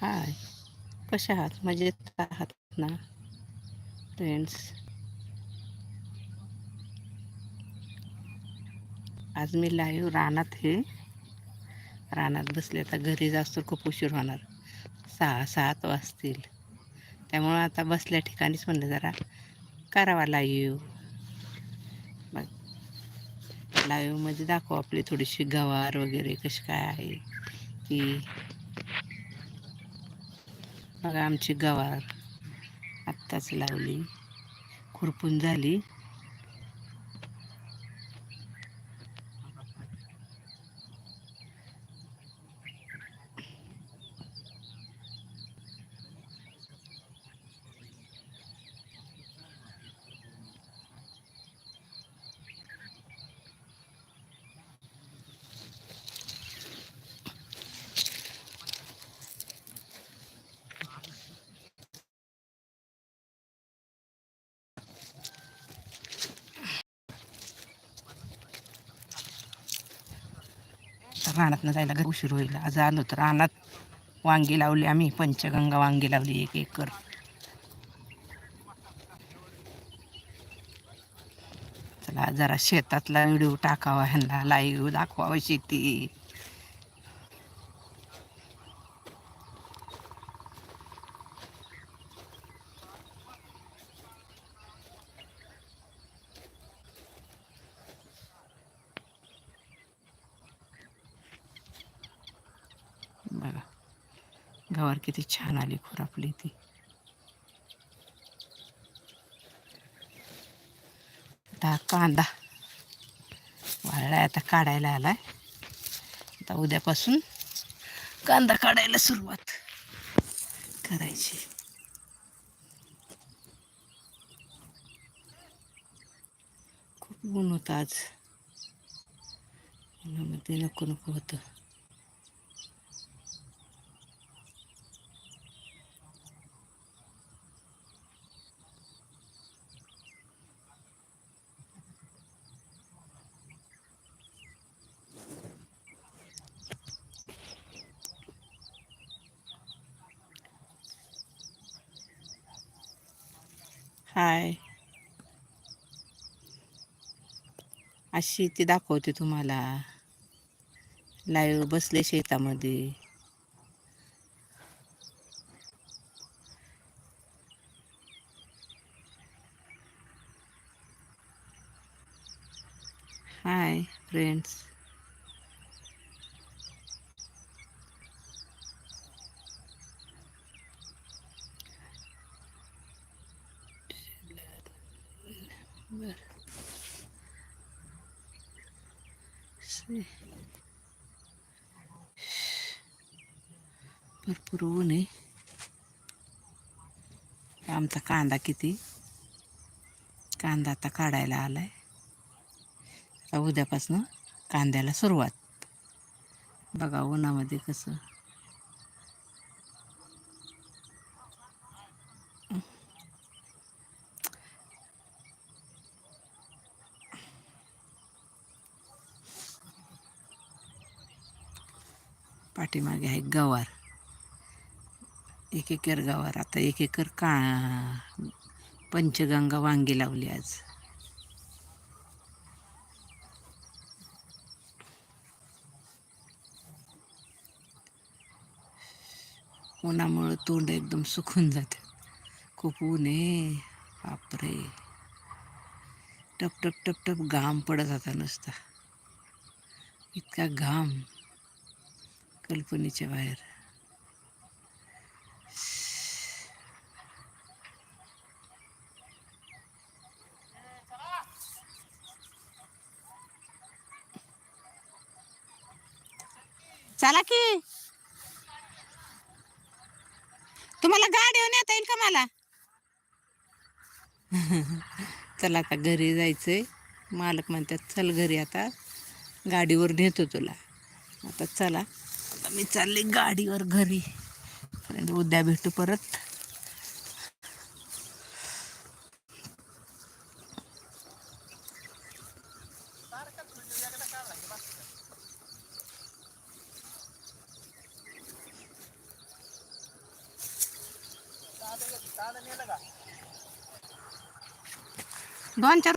हाय. कशा आहात? मजेत आहात ना? फ्रेंड्स आज मी लाईव्ह रानात हे रानात बसले आता घरी जास्त खूप उशीर होणार. सहा सात वाजतील. त्यामुळं आता बसल्या ठिकाणीच म्हणलं जरा करावा लाईव्ह मग लाईव्हमध्ये दाखव आपली थोडीशी गवार वगैरे कशी काय आहे की बघा आमची गवार आत्ताच लावली. खुरपून झाली. तर रानातनं जायला घरी उशीर होईल. आज आलो तर रानात वांगी लावली आम्ही पंचगंगा वांगी लावली एक एकर. चला जरा शेतातला व्हिडिओ टाकावा ह्यांना लाईव्ह दाखवावं शेती बघा गवार किती छान आली खुरापली आपली ती. आता कांदा वाळलाय आता काढायला आलाय. आता उद्यापासून कांदा काढायला सुरुवात करायची. खूप ऊन होतं आज. उन्हामध्ये नको नको होतं. हाय. अशी ती दाखवते तुम्हाला. लाईव्ह बसले शेतामध्ये. हाय फ्रेंड्स भरपूर ऊन आहे. आमचा कांदा किती? कांदा आता काढायला आलाय. आता उद्यापासनं कांद्याला सुरुवात. बघा उन्हामध्ये कसं पाठीमागे आहे गवार. एक एकर गवार. आता एक एकर का पंचगंगा वांगी लावली आज. उन्हामुळं तोंड एकदम सुकून जातं. खूप ऊन आहे. बापरे. टप टप टप टप घाम पडत होता नुसता. इतका घाम. कल्पनेच्या बाहेर. चला की. तुम्हाला गाडीवर नेता येईल का मला? चला आता घरी जायचंय. मालक म्हणतात चल घरी आता. गाडीवर नेतो तुला. आता चला. आम्ही मी चालले गाडीवर घरी पर्यंत उद्या भेटू परत दोन चार